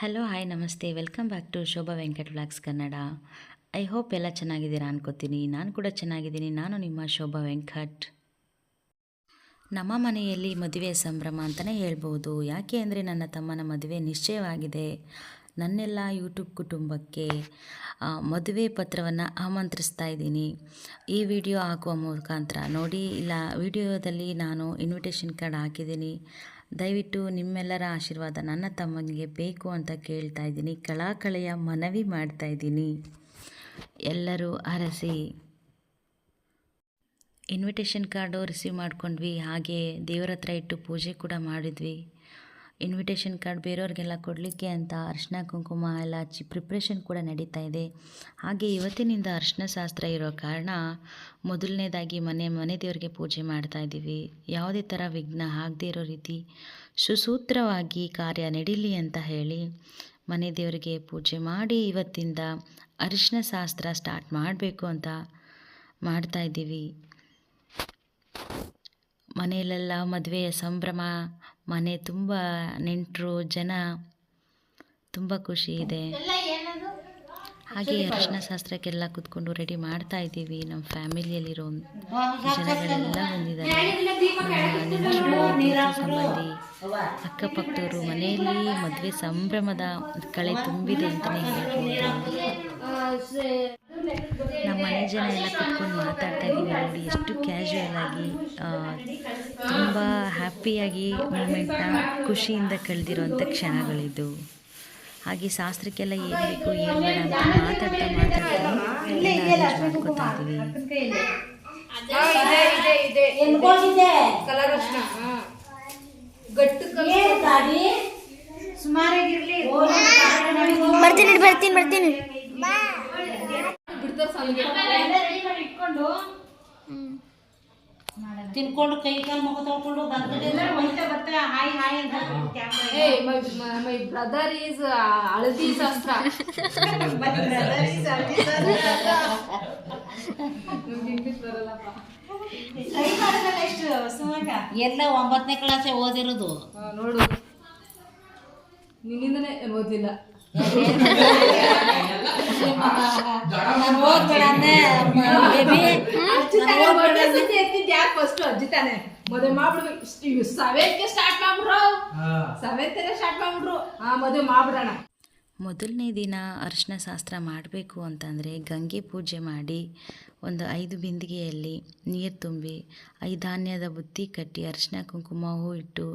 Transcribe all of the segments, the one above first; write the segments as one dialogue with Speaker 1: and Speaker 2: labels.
Speaker 1: Hello hi ನಮಸ್ತೆ. Welcome back to Shobha Venkat vlogs Kannada. I hope ಎಲ್ಲ ಚೆನ್ನಾಗಿದ್ದೀರಾ ಅನ್ಕೋತೀನಿ. ನಾನು ಕೂಡ ಚೆನ್ನಾಗಿದ್ದೀನಿ. ನಾನು ನಿಮ್ಮ ಶೋಭಾ ವೆಂಕಟ್. ನಮ್ಮ ಮನೆಯಲ್ಲಿ ಮದುವೆ ಸಂಭ್ರಮ ಅಂತಲೇ ಹೇಳ್ಬೋದು. ಯಾಕೆ ಅಂದರೆ ನನ್ನ ತಮ್ಮನ ಮದುವೆ ನಿಶ್ಚಯವಾಗಿದೆ. ನನ್ನೆಲ್ಲ ಯೂಟ್ಯೂಬ್ ಕುಟುಂಬಕ್ಕೆ ಮದುವೆ ಪತ್ರವನ್ನು ಆಮಂತ್ರಿಸ್ತಾ ಇದ್ದೀನಿ. ಈ ವಿಡಿಯೋ ಹಾಕುವ ಮುಖಾಂತರ ನೋಡಿ, ಇಲ್ಲ, ವಿಡಿಯೋದಲ್ಲಿ ನಾನು ಇನ್ವಿಟೇಷನ್ ಕಾರ್ಡ್ ಹಾಕಿದ್ದೀನಿ. ದಯವಿಟ್ಟು ನಿಮ್ಮೆಲ್ಲರ ಆಶೀರ್ವಾದ ನನ್ನ ತಮ್ಮನಿಗೆ ಬೇಕು ಅಂತ ಕೇಳ್ತಾ ಇದ್ದೀನಿ. ಕಳಕಳೆಯ ಮನವಿ ಮಾಡ್ತಾ ಇದ್ದೀನಿ. ಎಲ್ಲರೂ ಅರಸಿ. ಇನ್ವಿಟೇಷನ್ ಕಾರ್ಡು ರಿಸೀವ್ ಮಾಡ್ಕೊಂಡ್ವಿ. ಹಾಗೆ ದೇವರ ಹತ್ರ ಇಟ್ಟು ಪೂಜೆ ಕೂಡ ಮಾಡಿದ್ವಿ. ಇನ್ವಿಟೇಷನ್ ಕಾರ್ಡ್ ಬೇರೆಯವ್ರಿಗೆಲ್ಲ ಕೊಡಲಿಕ್ಕೆ ಅಂತ ಅರ್ಶಿನ ಕುಂಕುಮ ಎಲ್ಲ ಹಚ್ಚಿ ಪ್ರಿಪ್ರೇಷನ್ ಕೂಡ ನಡೀತಾ ಇದೆ. ಹಾಗೆ ಇವತ್ತಿನಿಂದ ಅರ್ಶಿನ ಶಾಸ್ತ್ರ ಇರೋ ಕಾರಣ ಮೊದಲನೇದಾಗಿ ಮನೆ ಮನೆ ದೇವರಿಗೆ ಪೂಜೆ ಮಾಡ್ತಾ ಇದ್ದೀವಿ. ಯಾವುದೇ ಥರ ವಿಘ್ನ ಆಗದೇ ಇರೋ ರೀತಿ ಸುಸೂತ್ರವಾಗಿ ಕಾರ್ಯ ನಡೀಲಿ ಅಂತ ಹೇಳಿ ಮನೆ ದೇವರಿಗೆ ಪೂಜೆ ಮಾಡಿ ಇವತ್ತಿಂದ ಅರಿಶಿನ ಶಾಸ್ತ್ರ ಸ್ಟಾರ್ಟ್ ಮಾಡಬೇಕು ಅಂತ ಮಾಡ್ತಾ ಇದ್ದೀವಿ. ಮನೆಯಲ್ಲೆಲ್ಲ ಮದುವೆಯ ಸಂಭ್ರಮ ಮನೆ ತುಂಬ ನೆಂಟರು ಜನ ತುಂಬ ಖುಷಿ ಇದೆ. ಹಾಗೆ ಅರಿಶಿನ ಶಾಸ್ತ್ರಕ್ಕೆಲ್ಲ ಕೂತ್ಕೊಂಡು ರೆಡಿ ಮಾಡ್ತಾ ಇದ್ದೀವಿ. ನಮ್ಮ ಫ್ಯಾಮಿಲಿಯಲ್ಲಿರೋ ಜನಗಳೆಲ್ಲ ಬಂದಿದ್ದಾರೆ. ಸಂಬಂಧಿ ಅಕ್ಕಪಕ್ಕದವರು ಮನೆಯಲ್ಲಿ ಮದುವೆ ಸಂಭ್ರಮದ ಕಳೆ ತುಂಬಿದೆ ಅಂತಲೇ ಹೇಳ್ಬೋದು. ನಮ್ಮ ಮನೆ ಜನ ಎಲ್ಲ ಕುತ್ಕೊಂಡು ಮಾತಾಡ್ತಾ ಇದ್ದೀವಿ ನೋಡಿ ಎಷ್ಟು ಕ್ಯಾಶುವಲ್ ಆಗಿ ತುಂಬ ಹ್ಯಾಪಿಯಾಗಿ ಮೂಮೆಂಟ್ನ ಖುಷಿಯಿಂದ ಕಳೆದಿರುವಂಥ ಕ್ಷಣಗಳಿದ್ದು ಹಾಗೆ ಶಾಸ್ತ್ರಕ್ಕೆಲ್ಲ ಏನು ಬೇಕು ಏನು ಬೇಡ ಅಂತ ಮಾತಾಡ್ತಾ ಮಾತಾಡ್ತಾ ಎಲ್ಲ ಮಾಡ್ಕೋತಾ ಇದ್ದೀವಿ.
Speaker 2: ಸುಮಾರಾಗಿರ್ಲಿ.
Speaker 3: ಬರ್ತೀನಿ ಬರ್ತೀನಿ ಬರ್ತೀನಿ.
Speaker 4: ತಿನ್ಕೊಂಡು ಕೈ ಕಾಲು ಮುಖ ತೊಳ್ಕೊಂಡು ಬರ್ಗಡೆ ಹೋಯ್ತಾ ಬರ್ತಾ ಹಾಯ್ ಹಾಯ್ ಅಂತ
Speaker 2: ಏ ಮೈ ಮೈ ಬ್ರದರ್ ಈಸ್ ಹಳದಿ ಶಾಸ್ತ್ರ.
Speaker 4: ಎಲ್ಲ ಒಂಬತ್ತನೇ ಕ್ಲಾಸೇ ಓದಿರೋದು.
Speaker 2: ನೋಡು. ನಿನ್ನಿಂದನೇ ಓದಿಲ್ಲ ಮದುವೆ ಮಾಡ್ಬಿಡು ಸೆವೆಂತ್ಗೆ ಸ್ಟಾರ್ಟ್ ಮಾಡ್ಬಿಡ್ರು ಸೆವೆಂತ್ ಸ್ಟಾರ್ಟ್ ಮಾಡ್ಬಿಡ್ರು ಆ ಮದುವೆ ಮಾಡ್ಬಿಡೋಣ
Speaker 1: ಮೊದಲನೇ ದಿನ ಅರಿಶಿನ ಶಾಸ್ತ್ರ ಮಾಡಬೇಕು ಅಂತಂದರೆ ಗಂಗೆ ಪೂಜೆ ಮಾಡಿ ಒಂದು ಐದು ಬಿಂದಿಗೆಯಲ್ಲಿ ನೀರು ತುಂಬಿ ಐದು ಧಾನ್ಯದ ಬುತ್ತಿ ಕಟ್ಟಿ ಅರಿಶಿನ ಕುಂಕುಮ ಹೂ ಇಟ್ಟು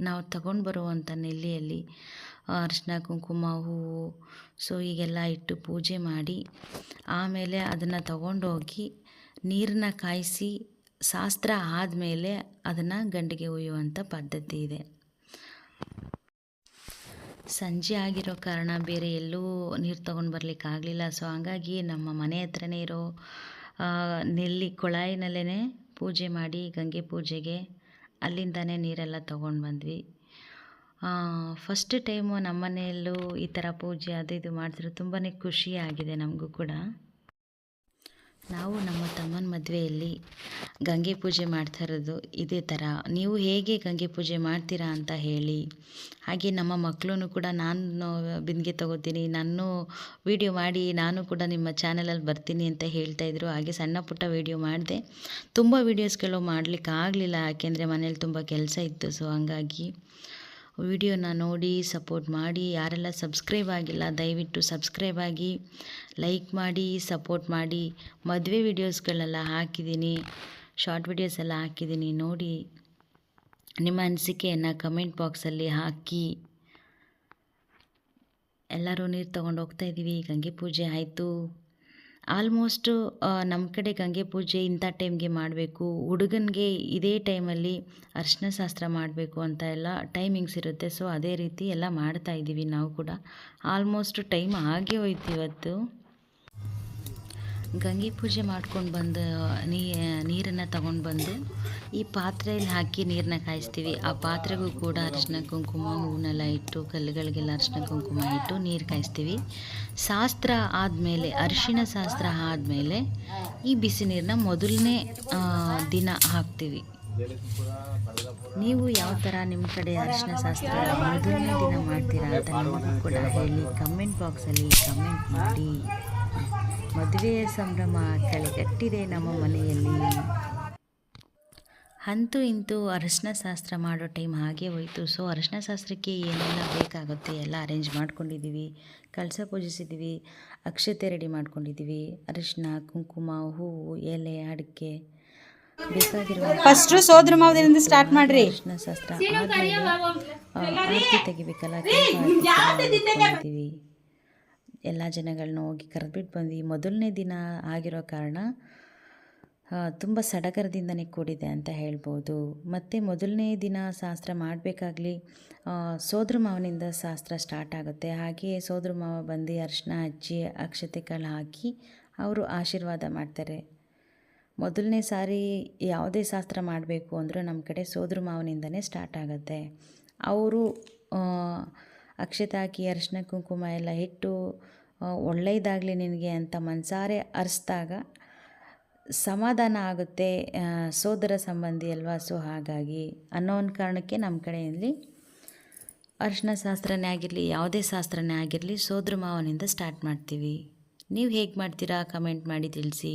Speaker 1: ನಾವು ತಗೊಂಡು ಬರುವಂಥ ನೆಲ್ಲಿಯಲ್ಲಿ ಅರಿಶಿನ, ಕುಂಕುಮ, ಹೂವು ಸೊ ಹೀಗೆಲ್ಲ ಇಟ್ಟು ಪೂಜೆ ಮಾಡಿ ಆಮೇಲೆ ಅದನ್ನು ತಗೊಂಡೋಗಿ ನೀರನ್ನ ಕಾಯಿಸಿ ಶಾಸ್ತ್ರ ಆದಮೇಲೆ ಅದನ್ನು ಗಂಡಿಗೆ ಒಯ್ಯುವಂಥ ಪದ್ಧತಿ ಇದೆ. ಸಂಜೆ ಆಗಿರೋ ಕಾರಣ ಬೇರೆ ಎಲ್ಲೂ ನೀರು ತೊಗೊಂಡು ಬರಲಿಕ್ಕೆ ಆಗಲಿಲ್ಲ. ಸೊ ಹಂಗಾಗಿ ನಮ್ಮ ಮನೆ ಹತ್ರನೇ ಇರೋ ನೆಲ್ಲಿ ಕೊಳಾಯಿನಲ್ಲೇ ಪೂಜೆ ಮಾಡಿ ಗಂಗೆ ಪೂಜೆಗೆ ಅಲ್ಲಿಂದನೇ ನೀರೆಲ್ಲ ತೊಗೊಂಡು ಬಂದ್ವಿ. ಫಸ್ಟ್ ಟೈಮು ನಮ್ಮ ಮನೆಯಲ್ಲೂ ಈ ಥರ ಪೂಜೆ ಅದು ಇದು ಮಾಡಿದ್ರು ತುಂಬಾ ಖುಷಿಯಾಗಿದೆ ನಮಗೂ ಕೂಡ. ನಾವು ನಮ್ಮ ತಮ್ಮನ ಮದುವೆಯಲ್ಲಿ ಗಂಗೆ ಪೂಜೆ ಮಾಡ್ತಾ ಇರೋದು ಇದೇ ಥರ ನೀವು ಹೇಗೆ ಗಂಗೆ ಪೂಜೆ ಮಾಡ್ತೀರಾ ಅಂತ ಹೇಳಿ. ಹಾಗೆ ನಮ್ಮ ಮಕ್ಕಳೂ ಕೂಡ ನಾನು ಬಿಂದಿಗೆ ತಗೋತೀನಿ, ನಾನು ವಿಡಿಯೋ ಮಾಡಿ ನಾನು ಕೂಡ ನಿಮ್ಮ ಚಾನಲಲ್ಲಿ ಬರ್ತೀನಿ ಅಂತ ಹೇಳ್ತಾ ಇದ್ರು. ಹಾಗೆ ಸಣ್ಣ ಪುಟ್ಟ ವಿಡಿಯೋ ಮಾಡಿದೆ. ತುಂಬ ವೀಡಿಯೋಸ್ಗಳು ಮಾಡಲಿಕ್ಕೆ ಆಗಲಿಲ್ಲ ಯಾಕೆಂದರೆ ಮನೇಲಿ ತುಂಬ ಕೆಲಸ ಇತ್ತು ಸೊ ಹಂಗಾಗಿ ವಿಡಿಯೋನ ನೋಡಿ, ಸಪೋರ್ಟ್ ಮಾಡಿ. ಯಾರೆಲ್ಲ ಸಬ್ಸ್ಕ್ರೈಬ್ ಆಗಿಲ್ಲ, ದಯವಿಟ್ಟು ಸಬ್ಸ್ಕ್ರೈಬ್ ಆಗಿ, ಲೈಕ್ ಮಾಡಿ, ಸಪೋರ್ಟ್ ಮಾಡಿ. ಮದುವೆ ವಿಡಿಯೋಸ್ಗಳೆಲ್ಲ ಹಾಕಿದ್ದೀನಿ. ಶಾರ್ಟ್ ವಿಡಿಯೋಸ್ ಎಲ್ಲ ಹಾಕಿದ್ದೀನಿ. ನೋಡಿ, ನಿಮ್ಮ ಅನಿಸಿಕೆಯನ್ನು ಕಮೆಂಟ್ ಬಾಕ್ಸಲ್ಲಿ ಹಾಕಿ. ಎಲ್ಲರೂ ನೀರು ತೊಗೊಂಡು ಹೋಗ್ತಾ ಇದ್ದೀವಿ. ಗಂಗೆ ಪೂಜೆ ಆಯಿತು. ಆಲ್ಮೋಸ್ಟು ನಮ್ಮ ಕಡೆ ಗಂಗೆ ಪೂಜೆ ಇಂಥ ಟೈಮ್ಗೆ ಮಾಡಬೇಕು. ಹುಡುಗನಿಗೆ ಇದೇ ಟೈಮಲ್ಲಿ ಅರ್ಶಿನ ಶಾಸ್ತ್ರ ಮಾಡಬೇಕು ಅಂತ ಎಲ್ಲ ಟೈಮಿಂಗ್ಸ್ ಇರುತ್ತೆ. ಸೊ, ಅದೇ ರೀತಿ ಎಲ್ಲ ಮಾಡ್ತಾ ಇದ್ದೀವಿ ನಾವು ಕೂಡ. ಆಲ್ಮೋಸ್ಟ್ ಟೈಮ್ ಆಗೇ ಹೋಯ್ತು ಇವತ್ತು. ಗಂಗೆ ಪೂಜೆ ಮಾಡ್ಕೊಂಡು ಬಂದು, ನೀ, ನೀರನ್ನು ತಗೊಂಡು ಬಂದು ಈ ಪಾತ್ರೆಯಲ್ಲಿ ಹಾಕಿ ನೀರನ್ನ ಕಾಯಿಸ್ತೀವಿ. ಆ ಪಾತ್ರೆಗೂ ಕೂಡ ಅರಿಶಿನ ಕುಂಕುಮ ಹೂವನ್ನೆಲ್ಲ ಇಟ್ಟು, ಕಲ್ಲುಗಳಿಗೆಲ್ಲ ಅರಿಶಿನ ಕುಂಕುಮ ಇಟ್ಟು ನೀರು ಕಾಯಿಸ್ತೀವಿ. ಶಾಸ್ತ್ರ ಆದಮೇಲೆ ಅರಿಶಿನ ಶಾಸ್ತ್ರ ಆದಮೇಲೆ ಈ ಬಿಸಿ ನೀರನ್ನ ಮೊದಲನೇ ದಿನ ಹಾಕ್ತೀವಿ. ನೀವು ಯಾವ ಥರ ನಿಮ್ಮ ಕಡೆ ಅರಿಶಿನ ಶಾಸ್ತ್ರ ಮೊದಲನೇ ದಿನ ಮಾಡ್ತೀರಾ ಅಂತ ನಮಗೂ ಕೂಡ ಹೇಳಿ ಕಮೆಂಟ್ ಬಾಕ್ಸಲ್ಲಿ ಕಮೆಂಟ್ ಮಾಡಿ. ಮದುವೆಯ ಸಂಭ್ರಮ ಕಳೆಗಟ್ಟಿದೆ ನಮ್ಮ ಮನೆಯಲ್ಲಿ. ಅಂತೂ ಇಂತೂ ಅರಶಿನ ಶಾಸ್ತ್ರ ಮಾಡೋ ಟೈಮ್ ಹಾಗೆ ಹೋಯಿತು. ಸೊ ಅರಶಿನ ಶಾಸ್ತ್ರಕ್ಕೆ ಏನೆಲ್ಲ ಬೇಕಾಗುತ್ತೆ ಎಲ್ಲ ಅರೇಂಜ್ ಮಾಡ್ಕೊಂಡಿದ್ದೀವಿ. ಕಳಸ ಪೂಜಿಸಿದ್ದೀವಿ ಅಕ್ಷತೆ ರೆಡಿ ಮಾಡ್ಕೊಂಡಿದ್ದೀವಿ. ಅರಶಿನ ಕುಂಕುಮ ಹೂವು ಎಲೆ ಅಡಿಕೆ ಬೇಕಾಗಿರುವ
Speaker 4: ಫಸ್ಟ್ ಸೋದ್ರ ಮಾವದಿಂದ ಸ್ಟಾರ್ಟ್ ಮಾಡ್ರಿ.
Speaker 1: ಅರಶಿನ ಶಾಸ್ತ್ರ ಆದ್ಮೇಲೆ, ಆ, ಆರತಿ ತೆಗಿಬೇಕಲ್ಲ ಎಲ್ಲ ಜನಗಳನ್ನ ಹೋಗಿ ಕರೆದ್ಬಿಟ್ಟು ಬಂದ್ವಿ. ಮೊದಲನೇ ದಿನ ಆಗಿರೋ ಕಾರಣ ತುಂಬ ಸಡಗರದಿಂದನೇ ಕೂಡಿದೆ ಅಂತ ಹೇಳ್ಬೋದು. ಮತ್ತು ಮೊದಲನೇ ದಿನ ಶಾಸ್ತ್ರ ಮಾಡಬೇಕಾಗ್ಲಿ ಸೋದ್ರ ಮಾವನಿಂದ ಶಾಸ್ತ್ರ ಸ್ಟಾರ್ಟ್ ಆಗುತ್ತೆ. ಹಾಗೆ ಸೋದ್ರ ಮಾವ ಬಂದು ಅರಿಶಿನ ಹಚ್ಚಿ ಅಕ್ಷತೆ ಕಾಳು ಹಾಕಿ ಅವರು ಆಶೀರ್ವಾದ ಮಾಡ್ತಾರೆ. ಮೊದಲನೇ ಸಾರಿ ಯಾವುದೇ ಶಾಸ್ತ್ರ ಮಾಡಬೇಕು ಅಂದರೂ ನಮ್ಮ ಕಡೆ ಸೋದ್ರ ಮಾವನಿಂದನೇ ಸ್ಟಾರ್ಟ್ ಆಗುತ್ತೆ. ಅವರು ಅಕ್ಷತೆ ಹಾಕಿ ಅರಿಶಿನ, ಕುಂಕುಮ ಎಲ್ಲ ಇಟ್ಟು ಒಳ್ಳೆಯದಾಗಲಿ ನಿನಗೆ ಅಂತ ಮನಸಾರೆ ಅರಿಸಿದಾಗ ಸಮಾಧಾನ ಆಗುತ್ತೆ ಸೋದರ ಸಂಬಂಧಿ ಅಲ್ವಾ? ಸೊ ಹಾಗಾಗಿ ಅನ್ನೋ ಒಂದು ಕಾರಣಕ್ಕೆ ನಮ್ಮ ಕಡೆಯಲ್ಲಿ ಅರ್ಶನ ಶಾಸ್ತ್ರನೇ ಆಗಿರಲಿ, ಯಾವುದೇ ಶಾಸ್ತ್ರನೇ ಆಗಿರಲಿ ಸೋದ್ರ ಮಾವನಿಂದ ಸ್ಟಾರ್ಟ್ ಮಾಡ್ತೀವಿ. ನೀವು ಹೇಗೆ ಮಾಡ್ತೀರಾ? ಕಮೆಂಟ್ ಮಾಡಿ ತಿಳಿಸಿ.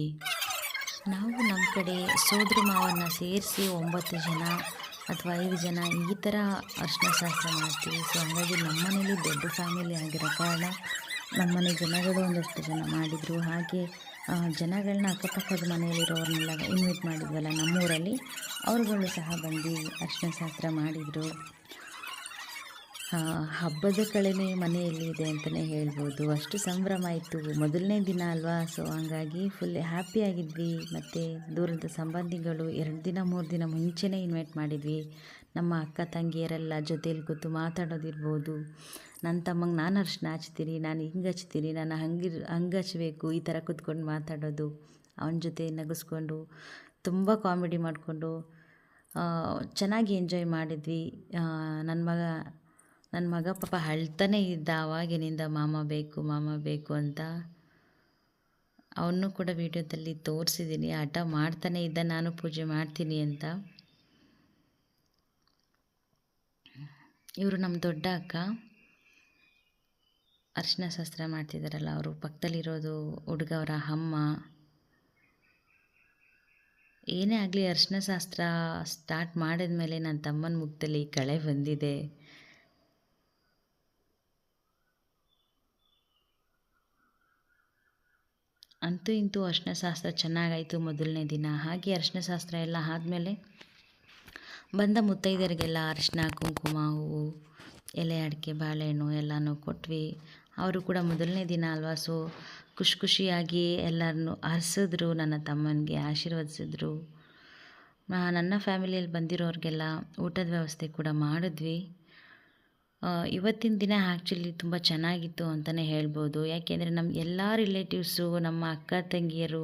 Speaker 1: ನಾವು ನಮ್ಮ ಕಡೆ ಸೋದ್ರ ಮಾವನ್ನ ಸೇರಿಸಿ ಒಂಬತ್ತು ಜನ ಅಥವಾ ಐದು ಜನ ಈ ಥರ ಅರಿಶಿನ ಶಾಸ್ತ್ರ ಮಾಡ್ತೀವಿ. ಸೊ ಹಾಗಾಗಿ ನಮ್ಮ ಮನೇಲಿ ದೊಡ್ಡ ಫ್ಯಾಮಿಲಿ ಆಗಿರೋ ಕಾರಣ ನಮ್ಮನೆ ಜನಗಳು ಒಂದಷ್ಟು ಜನ ಮಾಡಿದರು. ಹಾಗೆ ಜನಗಳನ್ನ ಅಕ್ಕಪಕ್ಕದ ಮನೆಯಲ್ಲಿರೋರನ್ನೆಲ್ಲ ಇನ್ವೈಟ್ ಮಾಡಿದ್ವಲ್ಲ ನಮ್ಮೂರಲ್ಲಿ. ಅವ್ರುಗಳು ಸಹ ಬಂದು ಅರಿಶಿನ ಶಾಸ್ತ್ರ ಮಾಡಿದರು. ಹಬ್ಬದ ಕಳೆನೇ ಮನೆಯಲ್ಲಿ ಇದೆ ಅಂತಲೇ ಹೇಳ್ಬೋದು. ಅಷ್ಟು ಸಂಭ್ರಮ ಇತ್ತು. ಮೊದಲನೇ ದಿನ ಅಲ್ವಾ? ಸೊ ಹಂಗಾಗಿ ಫುಲ್ ಹ್ಯಾಪಿ ಆಗಿದ್ವಿ. ಮತ್ತು ದೂರದ ಸಂಬಂಧಿಗಳು ಎರಡು ದಿನ, ಮೂರು ದಿನ ಮುಂಚೆನೇ ಇನ್ವೈಟ್ ಮಾಡಿದ್ವಿ. ನಮ್ಮ ಅಕ್ಕ, ತಂಗಿಯರೆಲ್ಲ ಜೊತೆಯಲ್ಲಿ ಕೂತು ಮಾತಾಡೋದಿರ್ಬೋದು. ನನ್ನ ತಮ್ಮಂಗೆ ನಾನು ಅರ್ಶನ ಹಚ್ತೀನಿ, ನಾನು ಹಿಂಗೆ ಹಚ್ತೀನಿ, ನಾನು ಹಂಗಿರ್ ಹಂಗೆ ಹಚ್ಬೇಕು, ಈ ಥರ ಕೂತ್ಕೊಂಡು ಮಾತಾಡೋದು. ಅವನ ಜೊತೆ ನಗಿಸ್ಕೊಂಡು ತುಂಬ ಕಾಮಿಡಿ ಮಾಡಿಕೊಂಡು ಚೆನ್ನಾಗಿ ಎಂಜಾಯ್ ಮಾಡಿದ್ವಿ. ನನ್ನ ಮಗ ನನ್ನ ಮಗ ಪಾಪ ಅಳ್ತಾನೆ ಇದ್ದ ಆವಾಗಿನಿಂದ ಮಾಮ ಬೇಕು ಮಾಮ ಬೇಕು ಅಂತ ಅವನು ಕೂಡ ವಿಡಿಯೋದಲ್ಲಿ ತೋರಿಸಿದ್ದೀನಿ ಹಠ ಮಾಡ್ತಾನೆ ಇದ್ದ, ನಾನು ಪೂಜೆ ಮಾಡ್ತೀನಿ ಅಂತ. ಇವರು ನಮ್ಮ ದೊಡ್ಡ ಅಕ್ಕ. ಅರ್ಶಿನ ಶಾಸ್ತ್ರ ಮಾಡ್ತಿದ್ದಾರಲ್ಲ ಅವರು ಪಕ್ಕದಲ್ಲಿರೋದು ಹುಡುಗ, ಅವರ ಅಮ್ಮ. ಏನೇ ಆಗಲಿ ಅರ್ಶಿನ ಶಾಸ್ತ್ರ ಸ್ಟಾರ್ಟ್ ಮಾಡಿದ ಮೇಲೆ ನನ್ನ ತಮ್ಮನ ಮುಖದಲ್ಲಿ ಕಳೆ ಬಂದಿದೆ. ಅಂತೂ ಇಂತೂ ಅರ್ಶನ ಶಾಸ್ತ್ರ ಚೆನ್ನಾಗಾಯಿತು ಮೊದಲನೇ ದಿನ. ಹಾಗೆ ಅರ್ಶನ ಶಾಸ್ತ್ರ ಎಲ್ಲ ಆದಮೇಲೆ ಬಂದ ಮುತ್ತೈದರಿಗೆಲ್ಲ ಅರಿಶಿನ, ಕುಂಕುಮ, ಹೂವು, ಎಲೆ, ಅಡಿಕೆ, ಬಾಳೆಹಣ್ಣು ಎಲ್ಲನೂ ಕೊಟ್ವಿ. ಅವರು ಕೂಡ ಮೊದಲನೇ ದಿನ ಅಲ್ವಾ? ಸೊ ಖುಷಿ ಖುಷಿಯಾಗಿ ಎಲ್ಲರನ್ನು ಹರಿಸಿದ್ರು ನನ್ನ ತಮ್ಮನಿಗೆ ಆಶೀರ್ವದಿಸಿದ್ರು. ನನ್ನ ಫ್ಯಾಮಿಲಿಯಲ್ಲಿ ಬಂದಿರೋರಿಗೆಲ್ಲ ಊಟದ ವ್ಯವಸ್ಥೆ ಕೂಡ ಮಾಡಿದ್ವಿ. ಇವತ್ತಿನ ದಿನ ಆ್ಯಕ್ಚುಲಿ ತುಂಬ ಚೆನ್ನಾಗಿತ್ತು ಅಂತಲೇ ಹೇಳ್ಬೋದು. ಯಾಕೆಂದರೆ ನಮ್ಮ ಎಲ್ಲ ರಿಲೇಟಿವ್ಸು ನಮ್ಮ ಅಕ್ಕ ತಂಗಿಯರು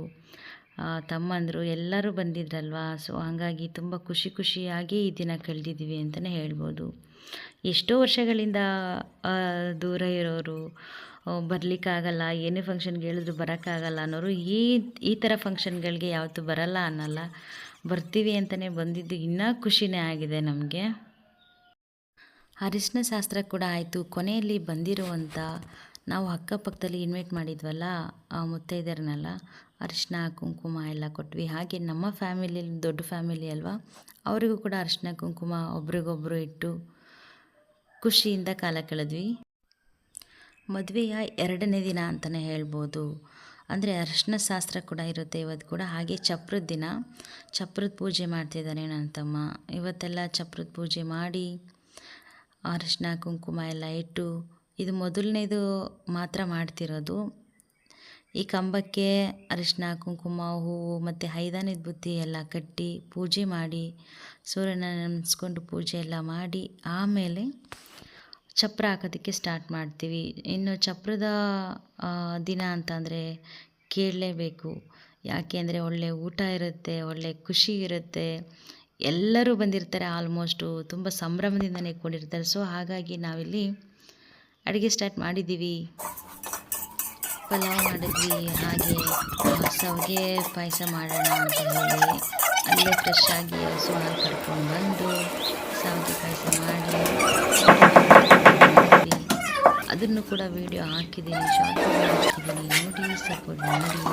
Speaker 1: ತಮ್ಮಂದರು ಎಲ್ಲರೂ ಬಂದಿದ್ರಲ್ವಾ? ಸೊ ಹಾಗಾಗಿ ತುಂಬ ಖುಷಿ ಖುಷಿಯಾಗಿ ಈ ದಿನ ಕಳೆದಿದ್ದೀವಿ ಅಂತಲೇ ಹೇಳ್ಬೋದು. ಎಷ್ಟೋ ವರ್ಷಗಳಿಂದ ದೂರ ಇರೋರು ಬರಲಿಕ್ಕಾಗಲ್ಲ, ಏನೇ ಫಂಕ್ಷನ್ಗೆ ಹೇಳಿದ್ರು ಬರೋಕ್ಕಾಗಲ್ಲ ಅನ್ನೋರು ಈ ಈ ಥರ ಫಂಕ್ಷನ್ಗಳಿಗೆ ಯಾವತ್ತೂ ಬರಲ್ಲ ಅನ್ನಲ್ಲ. ಬರ್ತೀವಿ ಅಂತಲೇ ಬಂದಿದ್ದು ಇನ್ನೂ ಖುಷಿನೇ ಆಗಿದೆ ನಮಗೆ. ಅರಿಶಿನ ಶಾಸ್ತ್ರ ಕೂಡ ಆಯಿತು. ಕೊನೆಯಲ್ಲಿ ಬಂದಿರುವಂಥ ನಾವು ಅಕ್ಕಪಕ್ಕದಲ್ಲಿ ಇನ್ವೈಟ್ ಮಾಡಿದ್ವಲ್ಲ, ಆ ಮುತ್ತೈದೆಯರನ್ನೆಲ್ಲ ಅರಿಶಿನ ಕುಂಕುಮ ಎಲ್ಲ ಕೊಟ್ವಿ. ಹಾಗೆ ನಮ್ಮ ಫ್ಯಾಮಿಲಿ ದೊಡ್ಡ ಫ್ಯಾಮಿಲಿ ಅಲ್ವಾ, ಅವರಿಗೂ ಕೂಡ ಅರಿಶಿನ ಕುಂಕುಮ ಒಬ್ರಿಗೊಬ್ಬರು ಇಟ್ಟು ಖುಷಿಯಿಂದ ಕಾಲ ಕಳೆದ್ವಿ. ಮದುವೆಯ ಎರಡನೇ ದಿನ ಅಂತಲೇ ಹೇಳ್ಬೋದು. ಅಂದರೆ ಅರಿಶಿನ ಶಾಸ್ತ್ರ ಕೂಡ ಇರುತ್ತೆ ಇವತ್ತು ಕೂಡ. ಹಾಗೆ ಚಪ್ರದ ದಿನ, ಚಪ್ರದ ಪೂಜೆ ಮಾಡ್ತಿದ್ದಾನೆ ನನ್ನ ತಮ್ಮ ಇವತ್ತೆಲ್ಲ ಚಪ್ರದ ಪೂಜೆ ಮಾಡಿ ಅರಿಶಿನ, ಕುಂಕುಮ ಎಲ್ಲ ಇಟ್ಟು ಇದು ಮೊದಲನೇದು ಮಾತ್ರ ಮಾಡ್ತಿರೋದು. ಈ ಕಂಬಕ್ಕೆ ಅರಿಶಿನ, ಕುಂಕುಮ, ಹೂವು ಮತ್ತು ಹೈದಾನಿದ ಬುತ್ತಿ ಎಲ್ಲ ಕಟ್ಟಿ ಪೂಜೆ ಮಾಡಿ, ಸೂರ್ಯನ ನೆನೆಸ್ಕೊಂಡು ಪೂಜೆ ಎಲ್ಲ ಮಾಡಿ, ಆಮೇಲೆ ಚಪ್ರ ಹಾಕೋದಕ್ಕೆ ಸ್ಟಾರ್ಟ್ ಮಾಡ್ತೀವಿ. ಇನ್ನು ಚಪ್ರದ ದಿನ ಅಂತಂದರೆ ಕೇಳಲೇಬೇಕು. ಯಾಕೆ ಅಂದರೆ ಒಳ್ಳೆಯ ಊಟ ಇರುತ್ತೆ ಒಳ್ಳೆಯ ಖುಷಿ ಇರುತ್ತೆ. ಎಲ್ಲರೂ ಬಂದಿರ್ತಾರೆ ಆಲ್ಮೋಸ್ಟು, ತುಂಬ ಸಂಭ್ರಮದಿಂದನೇ ಕೊಂಡಿರ್ತಾರೆ ಸೊ ಹಾಗಾಗಿ ನಾವಿಲ್ಲಿ ಅಡುಗೆ ಸ್ಟಾರ್ಟ್ ಮಾಡಿದ್ದೀವಿ ಪಲಾವ್ ಮಾಡಿದ್ವಿ, ಹಾಗೆ ಸವಿಗೆ ಪಾಯಸ ಮಾಡೋಣ ಅಂತ ಹೇಳಿ, ಅಲ್ಲೇ ಫ್ರೆಶ್ ಆಗಿ ಹಸು ಹಾಲು ಕರ್ಕೊಂಡು ಬಂದು ಶಾವಿಗೆ ಪಾಯಸ ಮಾಡಿ. ಅದನ್ನು ಕೂಡ ವಿಡಿಯೋ ಹಾಕಿದ್ದೀನಿ ಶಾರ್ಟ್ ಹಾಕಿದ್ದೀನಿ, ನೋಡಿ ಸಪೋರ್ಟ್ ಮಾಡಿ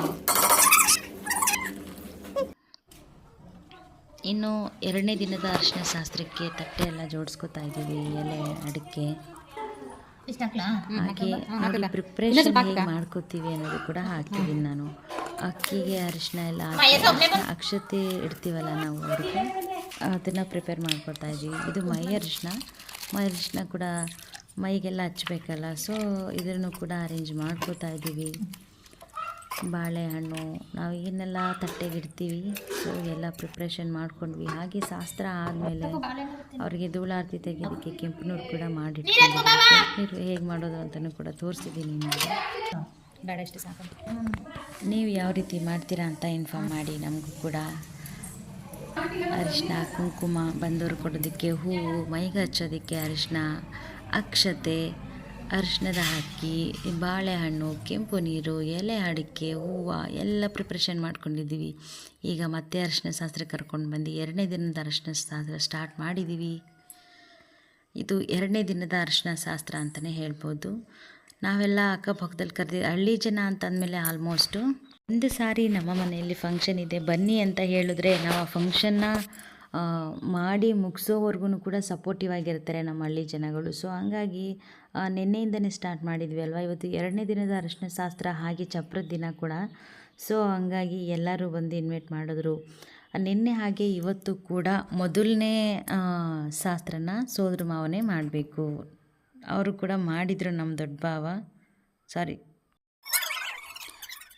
Speaker 1: ಇನ್ನು ಎರಡನೇ ದಿನದ ಅರಿಶಿನ ಶಾಸ್ತ್ರಕ್ಕೆ ತಟ್ಟೆ ಎಲ್ಲ ಜೋಡಿಸ್ಕೊತಾ ಇದ್ದೀವಿ ಎಲೆ ಅಡಿಕೆ. ಹಾಗೆ ನೋಡಿ ಪ್ರಿಪ್ರೇಷನ್ ಹೇಗೆ ಮಾಡ್ಕೋತೀವಿ ಅನ್ನೋದು ಕೂಡ ಹಾಕಿದ್ದೀನಿ ನಾನು. ಅಕ್ಕಿಗೆ ಅರಿಶಿನ ಎಲ್ಲ ಹಾಕಿ ಅಕ್ಷತೆ ಇಡ್ತೀವಲ್ಲ ನಾವು ಅವ್ರಿಗೆ ಅದನ್ನು ಪ್ರಿಪೇರ್ ಮಾಡ್ಕೊತಾ ಇದ್ದೀವಿ. ಇದು ಮೈ ಅರಿಶಿನ. ಮೈ ಅರಿಶಿನ ಕೂಡ ಮೈಗೆಲ್ಲ ಹಚ್ಚಬೇಕಲ್ಲ ಸೊ ಇದನ್ನು ಕೂಡ ಅರೇಂಜ್ ಮಾಡ್ಕೋತಾ ಇದ್ದೀವಿ. ಬಾಳೆಹಣ್ಣು ನಾವು ಏನೆಲ್ಲ ತಟ್ಟೆಗಿಡ್ತೀವಿ. ಸೊ ಎಲ್ಲ ಪ್ರಿಪ್ರೇಷನ್ ಮಾಡ್ಕೊಂಡ್ವಿ. ಹಾಗೆ ಶಾಸ್ತ್ರ ಆದಮೇಲೆ ಅವರಿಗೆ ಧೂಳಾರತಿ ತೆಗೆಯೋದಕ್ಕೆ ಕೆಂಪು ನೀರು ಕೂಡ ಮಾಡಿಟ್ಟು ನೀರು ಹೇಗೆ ಮಾಡೋದು ಅಂತಲೂ ಕೂಡ ತೋರಿಸಿದ್ದೀನಿ ನಿಮಗೆ. ನೀವು ಯಾವ ರೀತಿ ಮಾಡ್ತೀರಾ ಅಂತ ಇನ್ಫಾರ್ಮ್ ಮಾಡಿ ನಮಗೂ ಕೂಡ. ಅರಿಶಿನ ಕುಂಕುಮ ಬಂದವರು ಕೊಡೋದಕ್ಕೆ ಹೂವು ಮೈಗೆ ಹಚ್ಚೋದಕ್ಕೆ ಅರಿಶಿನ ಅಕ್ಷತೆ ಅರಿಶಿನದ ಅಕ್ಕಿ, ಬಾಳೆಹಣ್ಣು, ಕೆಂಪು ನೀರು, ಎಲೆ ಅಡಿಕೆ, ಹೂವು ಎಲ್ಲ ಪ್ರಿಪ್ರೇಷನ್ ಮಾಡ್ಕೊಂಡಿದ್ದೀವಿ. ಈಗ ಮತ್ತೆ ಅರಿಶಿನ ಶಾಸ್ತ್ರ ಕರ್ಕೊಂಡು ಬಂದು ಎರಡನೇ ದಿನದ ಅರಿಶಿನ ಶಾಸ್ತ್ರ ಸ್ಟಾರ್ಟ್ ಮಾಡಿದ್ದೀವಿ. ಇದು ಎರಡನೇ ದಿನದ ಅರಿಶಿನ ಶಾಸ್ತ್ರ ಅಂತಲೇ ಹೇಳ್ಬೋದು. ನಾವೆಲ್ಲ ಅಕ್ಕಪಕ್ಕದಲ್ಲಿ ಕರೆದಿ, ಹಳ್ಳಿ ಜನ ಅಂತಂದಮೇಲೆ ಆಲ್ಮೋಸ್ಟು ಒಂದು ಸಾರಿ ನಮ್ಮ ಮನೆಯಲ್ಲಿ ಫಂಕ್ಷನ್ ಇದೆ. ಬನ್ನಿ ಅಂತ ಹೇಳಿದ್ರೆ ನಾವು ಆ ಫಂಕ್ಷನ್ನ ಮಾಡಿ ಮುಗಿಸೋವರೆಗೂ ಕೂಡ ಸಪೋರ್ಟಿವ್ ಆಗಿರ್ತಾರೆ ನಮ್ಮ ಹಳ್ಳಿ ಜನಗಳು. ಸೊ ಹಂಗಾಗಿ ನಿನ್ನೆಯಿಂದನೇ ಸ್ಟಾರ್ಟ್ ಮಾಡಿದ್ವಿ ಅಲ್ವಾ? ಇವತ್ತು ಎರಡನೇ ದಿನದ ಅರಿಶಿನ ಶಾಸ್ತ್ರ ಹಾಗೆ ಚಪ್ರದ ದಿನ ಕೂಡ. ಸೊ ಹಂಗಾಗಿ ಎಲ್ಲರೂ ಬಂದು ಇನ್ವೈಟ್ ಮಾಡಿದ್ರು. ನಿನ್ನೆ ಹಾಗೆ ಇವತ್ತು ಕೂಡ ಮೊದಲನೇ ಶಾಸ್ತ್ರನ ಸೋದರ ಮಾವನೇ ಮಾಡಬೇಕು. ಅವರು ಕೂಡ ಮಾಡಿದರು ನಮ್ಮ ದೊಡ್ಡ ಭಾವ. ಸಾರಿ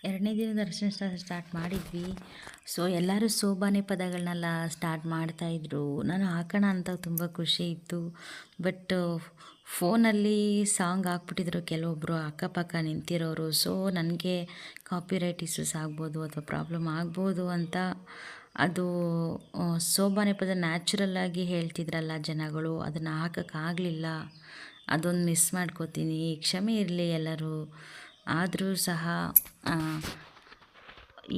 Speaker 1: ಎರಡನೇ ದಿನದ ದರ್ಶನ ಸ್ಟಾರ್ಟ್ ಮಾಡಿದ್ವಿ. ಸೊ ಎಲ್ಲರೂ ಸೋಬಾನೆ ಪದಗಳನ್ನೆಲ್ಲ ಸ್ಟಾರ್ಟ್ ಮಾಡ್ತಾಯಿದ್ರು ನಾನು ಹಾಕೋಣ ಅಂತ ತುಂಬ ಖುಷಿ ಇತ್ತು. ಬಟ್ ಫೋನಲ್ಲಿ ಸಾಂಗ್ ಹಾಕ್ಬಿಟ್ಟಿದ್ರು ಕೆಲವೊಬ್ಬರು ಅಕ್ಕಪಕ್ಕ ನಿಂತಿರೋರು. ಸೊ ನನಗೆ ಕಾಪಿರೈಟ್ ಇಶ್ಯೂಸ್ ಆಗ್ಬೋದು ಅಥವಾ ಪ್ರಾಬ್ಲಮ್ ಆಗ್ಬೋದು ಅಂತ ಅದು ಸೋಬಾನೆ ಪದ ನ್ಯಾಚುರಲ್ಲಾಗಿ ಹೇಳ್ತಿದ್ರಲ್ಲ ಜನಗಳು. ಅದನ್ನು ಹಾಕೋಕ್ಕಾಗಲಿಲ್ಲ ಅದೊಂದು ಮಿಸ್ ಮಾಡ್ಕೋತೀನಿ. ಕ್ಷಮೆ ಇರಲಿ ಎಲ್ಲರೂ. ಆದರೂ ಸಹ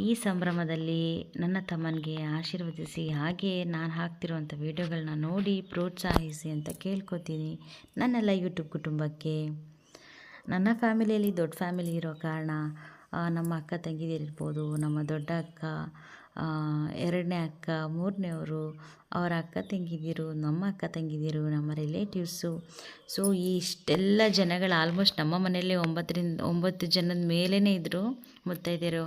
Speaker 1: ಈ ಸಂಭ್ರಮದಲ್ಲಿ ನನ್ನ ತಮ್ಮನಿಗೆ ಆಶೀರ್ವದಿಸಿ ಹಾಗೆ ನಾನು ಹಾಕ್ತಿರುವಂಥ ವೀಡಿಯೋಗಳನ್ನ ನೋಡಿ ಪ್ರೋತ್ಸಾಹಿಸಿ ಅಂತ ಕೇಳ್ಕೊತೀನಿ. ನನ್ನೆಲ್ಲ ಯೂಟ್ಯೂಬ್ ಕುಟುಂಬಕ್ಕೆ. ನನ್ನ ಫ್ಯಾಮಿಲಿಯಲ್ಲಿ ದೊಡ್ಡ ಫ್ಯಾಮಿಲಿ ಇರೋ ಕಾರಣ ನಮ್ಮ ಅಕ್ಕ ತಂಗಿದಿರಿರ್ಬೋದು, ನಮ್ಮ ದೊಡ್ಡ ಅಕ್ಕ ಎರಡನೇ ಅಕ್ಕ ಮೂರನೇವರು ಅವರ ಅಕ್ಕ ತಂಗಿದಿರು, ನಮ್ಮ ಅಕ್ಕ ತಂಗಿದಿರು, ನಮ್ಮ ರಿಲೇಟಿವ್ಸು ಸೊ ಇಷ್ಟೆಲ್ಲ ಜನಗಳು ಆಲ್ಮೋಸ್ಟ್ ನಮ್ಮ ಮನೆಯಲ್ಲಿ ಒಂಬತ್ತರಿಂದ, ಒಂಬತ್ತು ಜನದ ಮೇಲೇ ಇದ್ದರು ಮುತ್ತೈದೆಯರು.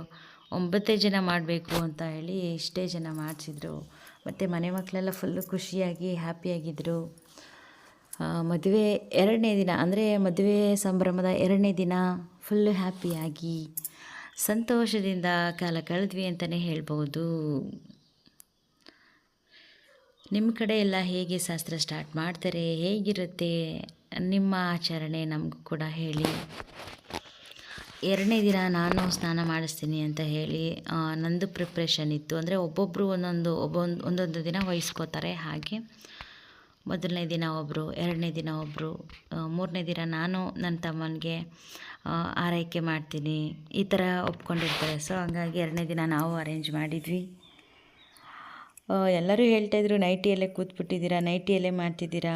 Speaker 1: ಒಂಬತ್ತೇ ಜನ ಮಾಡಬೇಕು ಅಂತ ಹೇಳಿ ಇಷ್ಟೇ ಜನ ಮಾಡಿಸಿದ್ರು. ಮತ್ತು ಮನೆ ಮಕ್ಕಳೆಲ್ಲ ಫುಲ್ಲು ಖುಷಿಯಾಗಿ ಹ್ಯಾಪಿಯಾಗಿದ್ದರು ಮದುವೆ ಎರಡನೇ ದಿನ, ಅಂದರೆ ಮದುವೆ ಸಂಭ್ರಮದ ಎರಡನೇ ದಿನ ಫುಲ್ಲು ಹ್ಯಾಪಿಯಾಗಿ ಸಂತೋಷದಿಂದ ಕಾಲ ಕಳೆದ್ವಿ ಅಂತಲೇ ಹೇಳ್ಬೋದು. ನಿಮ್ಮ ಕಡೆ ಎಲ್ಲ ಹೇಗೆ ಶಾಸ್ತ್ರ ಸ್ಟಾರ್ಟ್ ಮಾಡ್ತಾರೆ? ಹೇಗಿರುತ್ತೆ? ನಿಮ್ಮ ಆಚರಣೆ ನಮಗೂ ಕೂಡ ಹೇಳಿ. ಎರಡನೇ ದಿನ ನಾನು ಸ್ನಾನ ಮಾಡಿಸ್ತೀನಿ ಅಂತ ಹೇಳಿ ನಂದು ಪ್ರಿಪ್ರೇಷನ್ ಇತ್ತು. ಅಂದರೆ ಒಬ್ಬೊಬ್ಬರು ಒಂದೊಂದು ಒಬ್ಬೊಂದು ಒಂದೊಂದು ದಿನ ವಹಿಸ್ಕೋತಾರೆ ಹಾಗೆ. ಮೊದಲನೇ ದಿನ ಒಬ್ಬರು ಎರಡನೇ ದಿನ ಒಬ್ಬರು ಮೂರನೇ ದಿನ ನಾನು, ನನ್ನ ತಮ್ಮನಿಗೆ ಆರೈಕೆ ಮಾಡ್ತೀನಿ. ಈ ಥರ ಒಪ್ಕೊಂಡಿರ್ತಾರೆ. ಸೊ ಹಂಗಾಗಿ ಎರಡನೇ ದಿನ ನಾವು ಅರೇಂಜ್ ಮಾಡಿದ್ವಿ. ಎಲ್ಲರೂ ಹೇಳ್ತಾಯಿದ್ರು ನೈಟಿಯಲ್ಲೇ ಕೂತ್ಬಿಟ್ಟಿದ್ದೀರಾ? ನೈಟಿಯಲ್ಲೇ ಮಾಡ್ತಿದ್ದೀರಾ?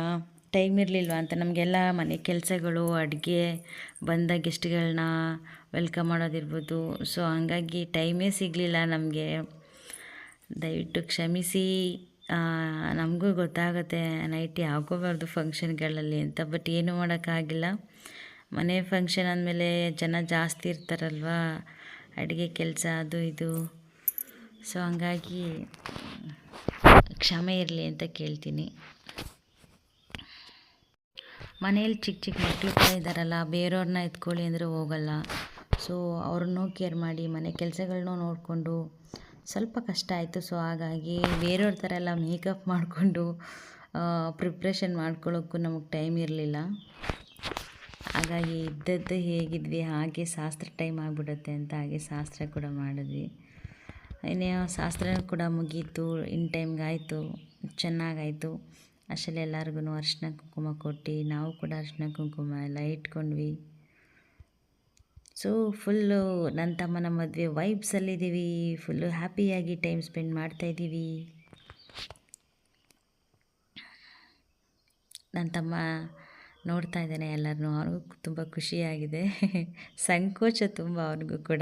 Speaker 1: ಟೈಮ್ ಇರಲಿಲ್ವ? ಅಂತ. ನಮಗೆಲ್ಲ ಮನೆ ಕೆಲಸಗಳು, ಅಡುಗೆ, ಬಂದ ಗೆಸ್ಟ್ಗಳನ್ನ ವೆಲ್ಕಮ್ ಮಾಡೋದಿರ್ಬೋದು. ಸೊ ಹಂಗಾಗಿ ಟೈಮೇ ಸಿಗಲಿಲ್ಲ ನಮಗೆ. ದಯವಿಟ್ಟು ಕ್ಷಮಿಸಿ. ನಮಗೂ ಗೊತ್ತಾಗುತ್ತೆ ನೈಟಿ ಆಗೋಬಾರ್ದು ಫಂಕ್ಷನ್ಗಳಲ್ಲಿ ಅಂತ ಬಟ್ ಏನೂ ಮಾಡೋಕ್ಕಾಗಿಲ್ಲ. ಮನೆ ಫಂಕ್ಷನ್ ಅಂದಮೇಲೆ ಜನ ಜಾಸ್ತಿ ಇರ್ತಾರಲ್ವ? ಅಡುಗೆ ಕೆಲಸ, ಅದು ಇದು. ಸೊ ಹಂಗಾಗಿ ಕ್ಷಮೆ ಇರಲಿ ಅಂತ ಕೇಳ್ತೀನಿ. ಮನೇಲಿ ಚಿಕ್ಕ ಚಿಕ್ಕ ಮಕ್ಕಳು ಕೂಡ ಇದ್ದಾರಲ್ಲ ಬೇರೆಯವ್ರನ್ನ ಎತ್ಕೊಳ್ಳಿ ಅಂದರೆ ಹೋಗಲ್ಲ. ಸೊ ಅವ್ರನ್ನೂ ಕೇರ್ ಮಾಡಿ, ಮನೆ ಕೆಲಸಗಳನ್ನೂ ನೋಡಿಕೊಂಡು ಸ್ವಲ್ಪ ಕಷ್ಟ ಆಯಿತು. ಸೊ ಹಾಗಾಗಿ ಬೇರೆಯವ್ರ ಥರ ಎಲ್ಲ ಮೇಕಪ್ ಮಾಡಿಕೊಂಡು ಪ್ರಿಪ್ರೇಷನ್ ಮಾಡ್ಕೊಳ್ಳೋಕ್ಕೂ ನಮಗೆ ಟೈಮ್ ಇರಲಿಲ್ಲ. ಹಾಗಾಗಿ ಇದ್ದದ್ದು ಹೇಗಿದ್ವಿ, ಹಾಗೆ ಶಾಸ್ತ್ರ ಟೈಮ್ ಆಗಿಬಿಡುತ್ತೆ ಅಂತ ಹಾಗೆ ಶಾಸ್ತ್ರ ಕೂಡ ಮಾಡಿದ್ವಿ. ಇನ್ನೇ ಶಾಸ್ತ್ರ ಕೂಡ ಮುಗೀತು, ಇನ್ ಟೈಮ್ಗೆ ಆಯಿತು, ಚೆನ್ನಾಗಾಯಿತು. ಅಷ್ಟರಲ್ಲಿ ಎಲ್ಲರಿಗೂ ಅರಿಶಿನ ಕುಂಕುಮ ಕೊಟ್ಟು, ನಾವು ಕೂಡ ಅರಿಶಿನ ಕುಂಕುಮ ಎಲ್ಲ ಇಟ್ಕೊಂಡ್ವಿ. ಸೊ ಫುಲ್ಲು ನನ್ನ ತಮ್ಮನ ಮದುವೆ ವೈಬ್ಸಲ್ಲಿದ್ದೀವಿ ಫುಲ್ಲು ಹ್ಯಾಪಿಯಾಗಿ ಟೈಮ್ ಸ್ಪೆಂಡ್ ಮಾಡ್ತಾಯಿದ್ದೀವಿ ನನ್ನ ತಮ್ಮ ನೋಡ್ತಾ ಇದ್ದೇನೆ ಎಲ್ಲರನ್ನೂ. ಅವ್ರಿಗೂ ತುಂಬ ಖುಷಿಯಾಗಿದೆ. ಸಂಕೋಚ ತುಂಬ ಅವ್ರಿಗೂ ಕೂಡ.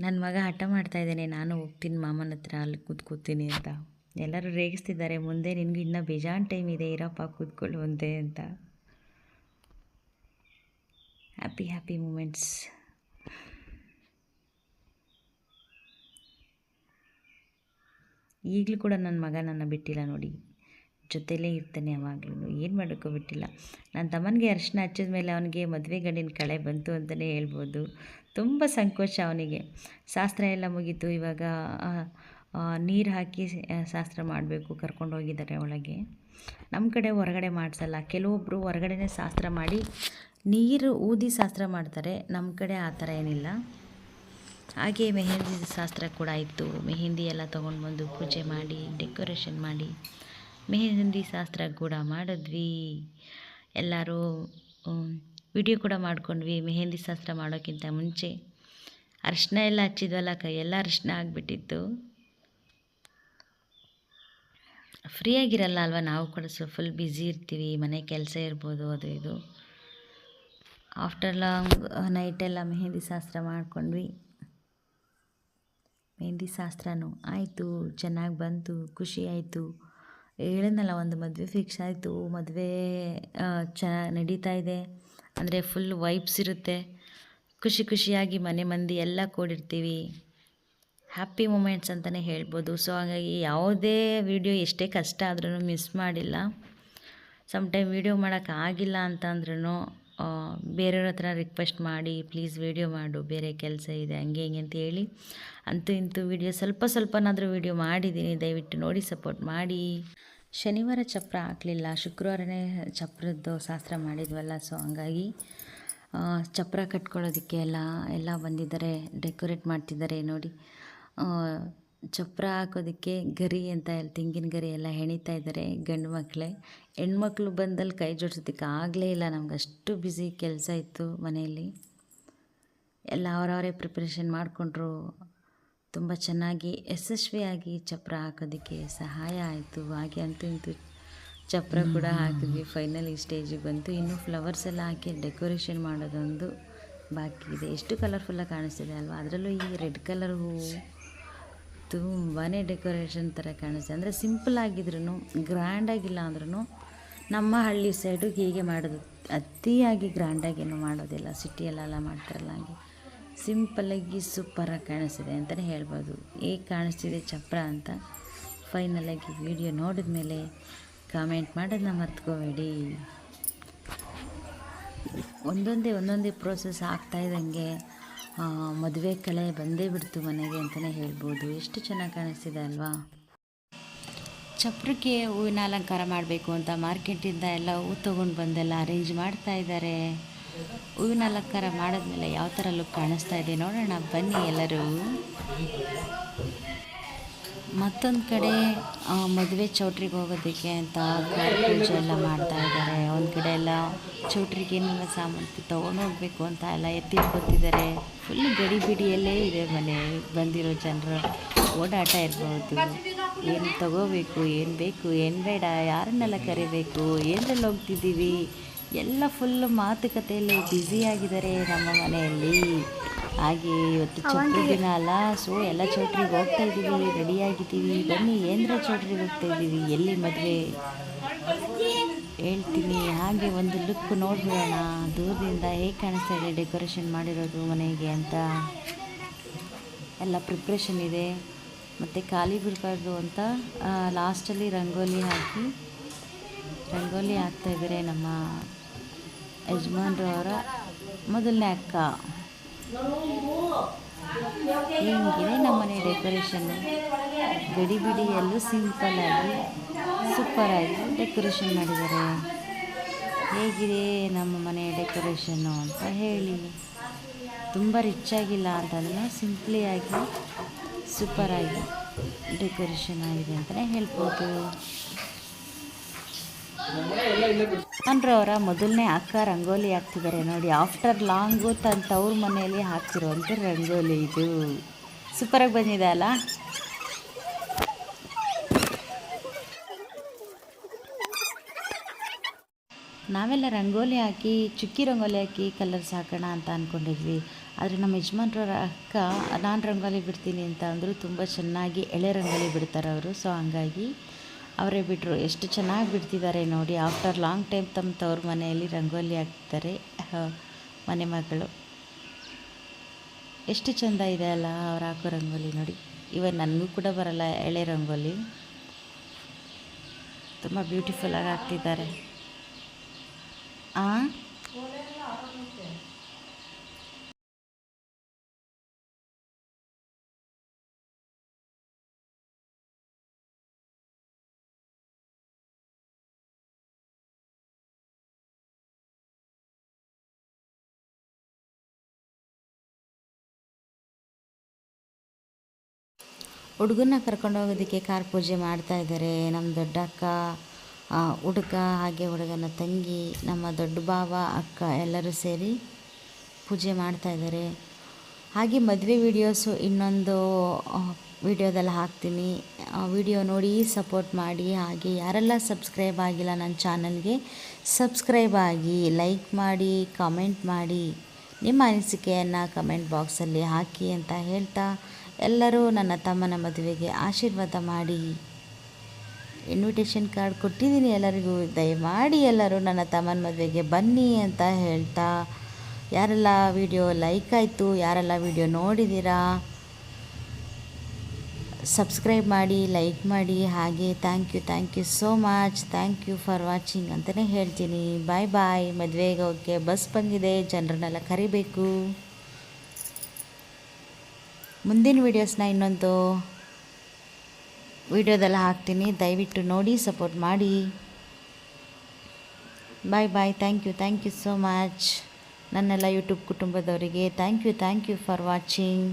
Speaker 1: ನನ್ನ ಮಗ ಹಠ ಮಾಡ್ತಾ ಇದ್ದೇನೆ. ನಾನು ಹೋಗ್ತೀನಿ, ಮಾಮನ ಹತ್ರ ಅಲ್ಲಿ ಕೂತ್ಕೋತೀನಿ ಅಂತ. ಎಲ್ಲರೂ ರೇಗಿಸ್ತಿದ್ದಾರೆ. ಮುಂದೆ ನಿನಗೆ ಇನ್ನೂ ಬೇಜಾನ್ ಟೈಮ್ ಇದೆ. ಇರಪ್ಪ, ಕೂತ್ಕೊಳ್ಳು ಒಂದೇ ಅಂತ. ಹ್ಯಾಪಿ ಹ್ಯಾಪಿ ಮೂಮೆಂಟ್ಸ್ ಈಗಲೂ ಕೂಡ ನನ್ನ ಮಗ ನನ್ನ ಬಿಟ್ಟಿಲ್ಲ ನೋಡಿ. ಜೊತೆಲೇ ಇರ್ತಾನೆ ಯಾವಾಗಲೂ ಏನು ಮಾಡೋಕ್ಕೂ ಬಿಟ್ಟಿಲ್ಲ. ನನ್ನ ತಮ್ಮನಿಗೆ ಅರಿಶಿನ ಹಚ್ಚಿದ ಮೇಲೆ ಅವನಿಗೆ ಮದುವೆ ಗಂಡಿನ ಕಳೆ ಬಂತು ಅಂತಲೇ ಹೇಳ್ಬೋದು. ತುಂಬ ಸಂಕೋಚ ಅವನಿಗೆ. ಶಾಸ್ತ್ರ ಎಲ್ಲ ಮುಗೀತು. ಇವಾಗ ನೀರು ಹಾಕಿ ಶಾಸ್ತ್ರ ಮಾಡಬೇಕು, ಕರ್ಕೊಂಡು ಹೋಗಿದ್ದಾರೆ ಒಳಗೆ. ನಮ್ಮ ಕಡೆ ಹೊರಗಡೆ ಮಾಡಿಸಲ್ಲ. ಕೆಲವೊಬ್ಬರು ಹೊರಗಡೆನೇ ಶಾಸ್ತ್ರ ಮಾಡಿ, ನೀರು ಊದಿ ಶಾಸ್ತ್ರ ಮಾಡ್ತಾರೆ. ನಮ್ಮ ಕಡೆ ಆ ಥರ ಏನಿಲ್ಲ. ಹಾಗೆ ಮೆಹಂದಿ ಶಾಸ್ತ್ರ ಕೂಡ ಇತ್ತು ಮೆಹಂದಿ ಎಲ್ಲ ತೊಗೊಂಡು ಬಂದು ಪೂಜೆ ಮಾಡಿ, ಡೆಕೋರೇಷನ್ ಮಾಡಿ. ಮೆಹಂದಿ ಶಾಸ್ತ್ರ ಕೂಡ ಮಾಡಿದ್ವಿ. ಎಲ್ಲರೂ ವಿಡಿಯೋ ಕೂಡ ಮಾಡ್ಕೊಂಡ್ವಿ ಮೆಹಂದಿ ಶಾಸ್ತ್ರ ಮಾಡೋಕ್ಕಿಂತ ಮುಂಚೆ. ಅರಿಶಿನ ಎಲ್ಲ ಹಚ್ಚಿದ್ವಲ್ಲ ಕೈಯೆಲ್ಲ ಅರಿಶಿನ ಆಗಿಬಿಟ್ಟಿತ್ತು. ಫ್ರೀಯಾಗಿರಲ್ಲ ಅಲ್ವಾ? ನಾವು ಕೂಡ ಸೊ ಫುಲ್ ಬ್ಯುಸಿ ಇರ್ತೀವಿ, ಮನೆ ಕೆಲಸ ಇರ್ಬೋದು, ಅದು ಇದು. ಆಫ್ಟರ್ ಲಾಂಗ್ ನೈಟೆಲ್ಲ ಮೆಹಂದಿ ಶಾಸ್ತ್ರ ಮಾಡ್ಕೊಂಡ್ವಿ. ಮೆಹಂದಿ ಶಾಸ್ತ್ರನೂ ಆಯಿತು, ಚೆನ್ನಾಗಿ ಬಂತು, ಖುಷಿ ಆಯಿತು. ಹೇಳಿದ್ನಲ್ಲ ಒಂದು ಮದುವೆ ಫಿಕ್ಸ್ ಆಯಿತು. ಮದುವೆ ಚ, ನಡೀತಾ ಇದೆ. ಅಂದರೆ ಫುಲ್ ವೈಬ್ಸ್ ಇರುತ್ತೆ. ಖುಷಿ ಖುಷಿಯಾಗಿ ಮನೆ ಮಂದಿ ಎಲ್ಲ ಕೂಡಿರ್ತೀವಿ. ಹ್ಯಾಪಿ ಮೂಮೆಂಟ್ಸ್ ಅಂತಲೇ ಹೇಳ್ಬೋದು. ಸೊ ಹಾಗಾಗಿ ಯಾವುದೇ ವೀಡಿಯೋ ಎಷ್ಟೇ ಕಷ್ಟ ಆದ್ರೂ ಮಿಸ್ ಮಾಡಿಲ್ಲ. ಸಮ್ ಟೈಮ್ ವೀಡಿಯೋ ಮಾಡೋಕ್ಕಾಗಿಲ್ಲ ಅಂತಂದ್ರೂ ಬೇರೆಯವ್ರ ಹತ್ರ ರಿಕ್ವೆಸ್ಟ್ ಮಾಡಿ ಪ್ಲೀಸ್ ವೀಡಿಯೋ ಮಾಡು, ಬೇರೆ ಕೆಲಸ ಇದೆ, ಹಂಗೆ ಹಿಂಗೆ ಅಂತ ಹೇಳಿ. ಅಂತೂ ಇಂತೂ ವೀಡಿಯೋ ಸ್ವಲ್ಪ ಸ್ವಲ್ಪನಾದರೂ ವೀಡಿಯೋ ಮಾಡಿದ್ದೀನಿ. ದಯವಿಟ್ಟು ನೋಡಿ ಸಪೋರ್ಟ್ ಮಾಡಿ. ಶನಿವಾರ ಚಪ್ರ ಹಾಕಲಿಲ್ಲ. ಶುಕ್ರವಾರನೇ ಚಪ್ರದ್ದು ಶಾಸ್ತ್ರ ಮಾಡಿದ್ವಲ್ಲ ಸೊ ಹಂಗಾಗಿ ಚಪ್ರ ಕಟ್ಕೊಳ್ಳೋದಕ್ಕೆ ಎಲ್ಲ ಎಲ್ಲ ಬಂದಿದ್ದಾರೆ ಡೆಕೋರೇಟ್ ಮಾಡ್ತಿದ್ದಾರೆ ನೋಡಿ. ಆ, ಚಪ್ರ ಹಾಕೋದಕ್ಕೆ ಗರಿ ಅಂತ ಹೇಳಿ ತೆಂಗಿನ ಗರಿ ಎಲ್ಲ ಹೆಣಿತಾ ಇದ್ದಾರೆ ಗಂಡು ಮಕ್ಕಳೇ ಹೆಣ್ಮಕ್ಳು ಬಂದಲ್ಲಿ ಕೈ ಜೋಡಿಸೋದಕ್ಕೆ ಆಗಲೇ ಇಲ್ಲ ನಮ್ಗೆ ಅಷ್ಟು ಬ್ಯುಸಿ ಕೆಲಸ ಇತ್ತು ಮನೆಯಲ್ಲಿ. ಎಲ್ಲ ಅವರವರೇ ಪ್ರಿಪ್ರೇಷನ್ ಮಾಡಿಕೊಂಡ್ರು. ತುಂಬ ಚೆನ್ನಾಗಿ ಯಶಸ್ವಿಯಾಗಿ ಚಪ್ರ ಹಾಕೋದಕ್ಕೆ ಸಹಾಯ ಆಯಿತು. ಹಾಗೆ ಅಂತೂ ಇಂತೂ ಚಪ್ರ ಕೂಡ ಹಾಕಿದ್ವಿ. ಫೈನಲ್ ಈ ಸ್ಟೇಜಿಗೆ ಬಂತು. ಇನ್ನು ಫ್ಲವರ್ಸ್ ಎಲ್ಲ ಹಾಕಿ ಡೆಕೋರೇಷನ್ ಮಾಡೋದೊಂದು ಬಾಕಿ ಇದೆ. ಎಷ್ಟು ಕಲರ್ಫುಲ್ಲಾಗಿ ಕಾಣಿಸ್ತಿದೆ ಅಲ್ವಾ? ಅದರಲ್ಲೂ ಈ ರೆಡ್ ಕಲರ್ ಹೂವು ತುಂಬಾ ಡೆಕೋರೇಷನ್ ಥರ ಕಾಣಿಸುತ್ತೆ ಅಂದರೆ ಸಿಂಪಲ್ ಆಗಿದ್ರು ಗ್ರ್ಯಾಂಡಾಗಿಲ್ಲ ಅಂದ್ರೂ ನಮ್ಮ ಹಳ್ಳಿ ಸೈಡು ಹೀಗೆ ಮಾಡೋದು ಅತಿಯಾಗಿ ಗ್ರ್ಯಾಂಡಾಗೇನು ಮಾಡೋದಿಲ್ಲ. ಸಿಟಿಯಲ್ಲೆಲ್ಲ ಮಾಡ್ತಾರಲ್ಲ ಹಾಗೆ. ಸಿಂಪಲ್ಲಾಗಿ ಸೂಪರಾಗಿ ಕಾಣಿಸ್ತಿದೆ ಅಂತಲೇ ಹೇಳ್ಬೋದು. ಹೇಗೆ ಕಾಣಿಸ್ತಿದೆ ಚಪ್ರ ಅಂತ ಫೈನಲಾಗಿ ವಿಡಿಯೋ ನೋಡಿದ ಮೇಲೆ ಕಾಮೆಂಟ್ ಮಾಡೋದನ್ನ ಮರ್ತ್ಕೋಬೇಡಿ. ಒಂದೊಂದೇ ಒಂದೊಂದೇ ಪ್ರೋಸೆಸ್ ಆಗ್ತಾ ಇದ್ದಂಗೆ ಮದುವೆ ಕಲೆ ಬಂದೇ ಬಿಡ್ತು ಮನೆಗೆ ಅಂತಲೇ ಹೇಳ್ಬೋದು. ಎಷ್ಟು ಚೆನ್ನಾಗಿ ಕಾಣಿಸ್ತಿದೆ ಅಲ್ವಾ? ಚಪ್ರಕ್ಕೆ ಹೂವಿನ ಅಲಂಕಾರ ಮಾಡಬೇಕು ಅಂತ ಮಾರ್ಕೆಟಿಂದ ಎಲ್ಲ ಹೂ ತೊಗೊಂಡು ಬಂದೆಲ್ಲ ಅರೇಂಜ್ ಮಾಡ್ತಾ ಇದ್ದಾರೆ ಹೂವಿನ ಅಲಂಕಾರ ಮಾಡಿದ್ಮೇಲೆ ಯಾವ ಥರ ಲುಕ್ ಕಾಣಿಸ್ತಾ ಇದೆ ನೋಡೋಣ. ಬನ್ನಿ ಎಲ್ಲರೂ. ಮತ್ತೊಂದು ಕಡೆ ಮದುವೆ ಚೌಟ್ರಿಗೆ ಹೋಗೋದಕ್ಕೆ ಅಂತ ಪೂಜೆ ಎಲ್ಲ ಮಾಡ್ತಾ ಇದ್ದಾರೆ ಒಂದು ಕಡೆ ಎಲ್ಲ ಚೌಟ್ರಿಗೆ ಏನೆಲ್ಲ ಸಾಮಾನು ತೊಗೊಂಡು ಹೋಗಬೇಕು ಅಂತ ಎಲ್ಲ ಎತ್ತಿಟ್ಕೊತಿದ್ದಾರೆ ಫುಲ್ ಗಡಿ ಬಿಡಿಯಲ್ಲೇ ಇದೆ ಮನೆ. ಬಂದಿರೋ ಜನರು ಓಡಾಟ ಇರ್ಬೋದು. ಏನು ತಗೋಬೇಕು, ಏನು ಬೇಕು, ಏನು ಬೇಡ, ಯಾರನ್ನೆಲ್ಲ ಕರಿಬೇಕು ಏನರಲ್ಲಿ ಹೋಗ್ತಿದ್ದೀವಿ? ಎಲ್ಲ ಫುಲ್ ಮಾತುಕತೆಯಲ್ಲಿ ಬ್ಯುಸಿಯಾಗಿದ್ದಾರೆ ನಮ್ಮ ಮನೆಯಲ್ಲಿ. ಹಾಗೆ ಇವತ್ತು ಚೌಟ್ರಿ ದಿನ ಅಲ್ಲ ಸೊ ಎಲ್ಲ ಚೌಟ್ರಿಗೆ ಹೋಗ್ತಾ ಇದ್ದೀವಿ ರೆಡಿಯಾಗಿದ್ದೀವಿ ಬನ್ನಿ ಏಂದ್ರ ಚೌಟ್ರಿಗೆ ಹೋಗ್ತಾ ಇದ್ದೀವಿ ಎಲ್ಲಿ ಮದುವೆ? ಹೇಳ್ತೀನಿ ಹಾಗೆ ಒಂದು ಲುಕ್ ನೋಡ್ಬಿಡೋಣ. ದೂರದಿಂದ ಹೇಗೆ ಕಾಣಿಸ್ತಾ ಇದೆ ಡೆಕೋರೇಷನ್ ಮಾಡಿರೋದು ಮನೆಗೆ ಅಂತ. ಎಲ್ಲ ಪ್ರಿಪ್ರೇಷನ್ ಇದೆ. ಮತ್ತು ಖಾಲಿ ಬಿಡಬಾರ್ದು ಅಂತ ಲಾಸ್ಟಲ್ಲಿ ರಂಗೋಲಿ ಹಾಕಿ ರಂಗೋಲಿ ಹಾಕ್ತಾ ಇದ್ದಾರೆ ನಮ್ಮ ಯಜಮಾನ್ರು ಅವರ ಮೊದಲನೇ ಅಕ್ಕ ಹಿಂಗಿದೆ ನಮ್ಮನೆ ಡೆಕೋರೇಷನ್ನು ಗಡಿ ಬಿಡಿಯಲ್ಲೂ ಸಿಂಪಲ್ಲಾಗಿ ಸೂಪರಾಗಿ ಡೆಕೋರೇಷನ್ ಮಾಡಿದ್ದಾರೆ. ಹೇಗಿದೆ ನಮ್ಮ ಮನೆ ಡೆಕೋರೇಷನ್ನು ಅಂತ ಹೇಳಿ. ತುಂಬ ರಿಚ್ ಆಗಿಲ್ಲ ಅಂತಂದ್ರೆ ಸಿಂಪ್ಲಿಯಾಗಿ ಸೂಪರಾಗಿ ಡೆಕೋರೇಷನ್ ಆಗಿದೆ ಅಂತಲೇ ಹೇಳ್ಬೋದು. ಅವರ ಮೊದಲನೇ ಅಕ್ಕ ರಂಗೋಲಿ ಹಾಕ್ತಿದ್ದಾರೆ ನೋಡಿ. ಆಫ್ಟರ್ ಲಾಂಗು ತನ್ನ ತವ್ರ ಮನೆಯಲ್ಲಿ ಹಾಕ್ತಿರುವಂಥ ರಂಗೋಲಿ ಇದು. ಸೂಪರಾಗಿ ಬಂದಿದೆ ಅಲ್ಲ? ನಾವೆಲ್ಲ ರಂಗೋಲಿ ಹಾಕಿ, ಚುಕ್ಕಿ ರಂಗೋಲಿ ಹಾಕಿ ಕಲರ್ಸ್ ಹಾಕೋಣ ಅಂತ ಅಂದ್ಕೊಂಡಿದ್ವಿ ಆದರೆ ನಮ್ಮ ಯಜಮಾನ್ರವ್ರ ಅಕ್ಕ, ನಾನು ರಂಗೋಲಿ ಬಿಡ್ತೀನಿ ಅಂತ ಅಂದರು ತುಂಬ ಚೆನ್ನಾಗಿ ಎಳೆ ರಂಗೋಲಿ ಬಿಡ್ತಾರೆ ಅವರು ಸೊ ಹಂಗಾಗಿ ಅವರೇ ಬಿಟ್ಟರು ಎಷ್ಟು ಚೆನ್ನಾಗಿ ಬಿಡ್ತಿದ್ದಾರೆ ನೋಡಿ. ಆಫ್ಟರ್ ಲಾಂಗ್ ಟೈಮ್ ತಮ್ಮ ತವ್ರ ಮನೆಯಲ್ಲಿ ರಂಗೋಲಿ ಹಾಕ್ತಾರೆ ಮನೆ ಮಗಳು. ಎಷ್ಟು ಚೆಂದ ಇದೆ ಅಲ್ಲ ಅವ್ರು ಹಾಕೋ ರಂಗೋಲಿ ನೋಡಿ. ಇವನ್ ನನಗೂ ಕೂಡ ಬರಲ್ಲ ಎಳೆ ರಂಗೋಲಿ. ತುಂಬ ಬ್ಯೂಟಿಫುಲ್ಲಾಗಿ ಹಾಕ್ತಿದ್ದಾರೆ. ಆ? ಹುಡುಗನ್ನ ಕರ್ಕೊಂಡು ಹೋಗೋದಕ್ಕೆ ಕಾರ್ ಪೂಜೆ ಮಾಡ್ತಾ ಇದ್ದಾರೆ. ನಮ್ಮ ದೊಡ್ಡ ಅಕ್ಕ ಆ, ಹುಡುಗ ಹಾಗೆ ಹುಡುಗನ ತಂಗಿ ನಮ್ಮ ದೊಡ್ಡ ಬಾವ ಅಕ್ಕ ಎಲ್ಲರೂ ಸೇರಿ ಪೂಜೆ ಮಾಡ್ತಾ ಇದ್ದಾರೆ. ಹಾಗೆ ಮದುವೆ ವೀಡಿಯೋಸು ಇನ್ನೊಂದು ವಿಡಿಯೋದಲ್ಲಿ ಹಾಕ್ತೀನಿ. ವಿಡಿಯೋ ನೋಡಿ ಸಪೋರ್ಟ್ ಮಾಡಿ. ಹಾಗೆ ಯಾರೆಲ್ಲ ಸಬ್ಸ್ಕ್ರೈಬ್ ಆಗಿಲ್ಲ ನನ್ನ ಚಾನಲ್ಗೆ ಸಬ್ಸ್ಕ್ರೈಬ್ ಆಗಿ ಲೈಕ್ ಮಾಡಿ ಕಾಮೆಂಟ್ ಮಾಡಿ. ನಿಮ್ಮ ಅನಿಸಿಕೆಯನ್ನು ಕಮೆಂಟ್ ಬಾಕ್ಸಲ್ಲಿ ಹಾಕಿ ಅಂತ ಹೇಳ್ತಾ ಎಲ್ಲರೂ ನನ್ನ ತಮ್ಮನ ಮದುವೆಗೆ ಆಶೀರ್ವಾದ ಮಾಡಿ ಇನ್ವಿಟೇಷನ್ ಕಾರ್ಡ್ ಕೊಟ್ಟಿದ್ದೀನಿ ಎಲ್ಲರಿಗೂ. ದಯಮಾಡಿ ಎಲ್ಲರೂ ನನ್ನ ತಮ್ಮನ ಮದುವೆಗೆ ಬನ್ನಿ ಅಂತ ಹೇಳ್ತಾ. ಯಾರೆಲ್ಲ ವಿಡಿಯೋ ಲೈಕ್ ಆಯಿತು, ಯಾರೆಲ್ಲ ವಿಡಿಯೋ ನೋಡಿದ್ದೀರಾ ಸಬ್ಸ್ಕ್ರೈಬ್ ಮಾಡಿ ಲೈಕ್ ಮಾಡಿ, ಹಾಗೆ thank you thank you so much thank you for watching ಅಂತಲೇ ಹೇಳ್ತೀನಿ. ಬಾಯ್ ಬಾಯ್ ಮದುವೆಗೆ ಓಕೆ ಬಸ್ ಬಂದಿದೆ, ಜನರನ್ನೆಲ್ಲ ಕರಿಬೇಕು. ಮುಂದಿನ ವೀಡಿಯೋಸ್ನ ಇನ್ನೊಂದು ವಿಡಿಯೋದಲ್ಲಿ ಹಾಕ್ತೀನಿ. ದಯವಿಟ್ಟು ನೋಡಿ ಸಪೋರ್ಟ್ ಮಾಡಿ. Bye bye thank you thank you so much ನನ್ನೆಲ್ಲ ಯೂಟ್ಯೂಬ್ ಕುಟುಂಬದವರಿಗೆ thank you thank you for watching